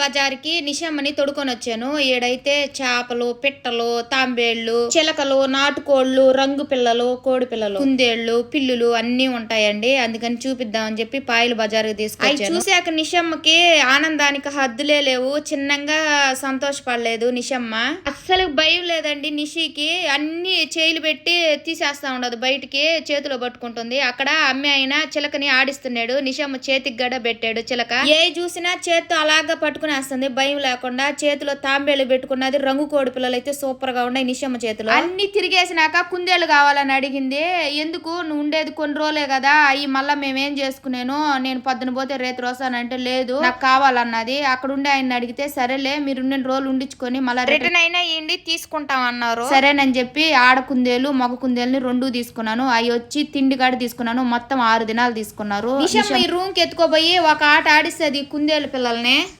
బజార్కి నిషమ్మని తొడుకొని వచ్చాను ఈడైతే చేపలు పిట్టలు తాంబేళ్ళు చిలకలు నాటుకోళ్ళు రంగు పిల్లలు కోడి పిల్లలు కుందేళ్ళు పిల్లులు అన్ని ఉంటాయండి. అందుకని చూపిద్దామని చెప్పి పాయలు బజార్కి తీసుకొచ్చాను. చూశాక చూసాక నిషమ్మకి ఆనందానికి హద్దులే లేవు. చిన్నంగా సంతోషపడలేదు నిషమ్మ. అస్సలు భయం లేదండి నిషికి. అన్ని చేయిలు పెట్టి తీసేస్తా ఉండదు. బయటికి చేతిలో పట్టుకుంటుంది. అక్కడ అమ్మాయి అయినా చిలకని ఆడిస్తున్నాడు. నిషమ్మ చేతికి గడ పెట్టాడు చిలక. ఏ చూసినా చేత్తో అలాగా పట్టుకునేస్తుంది భయం లేకుండా చేతిలో తాంబేలు పెట్టుకున్నది రంగు కోడి పిల్లలు అయితే సూపర్గా ఉన్నాయి నిషమ్మ చేతిలో. అన్ని తిరిగేసినాక కుందేలు కావాలని అడిగింది. ఎందుకు? నువ్వు ఉండేది కొన్ని రోజులే కదా అవి మళ్ళా మేమేం చేసుకునేను? నేను పొద్దున పోతే రేపు వస్తానంటే లేదు నాకు కావాలన్నది. అక్కడ ఉండి ఆయన అడిగితే సరేలే మీరు రెండు రోజులు ఉండించుకొని మళ్ళీ రిటర్న్ అయినా ఏంటి తీసుకుంటాం అన్నారు. సరేనని చెప్పి ఆడ కుందేలు మగ కుందేలుని రెండు తీసుకున్నాను. అవి వచ్చి తిండి కాడ తీసుకున్నాను. మొత్తం ఆరు దినాలు తీసుకున్నారు ఈ రూమ్కి ఎత్తుకోపోయి ఒక ఆట ఆడిస్తుంది కుందేలు పిల్లల్ని.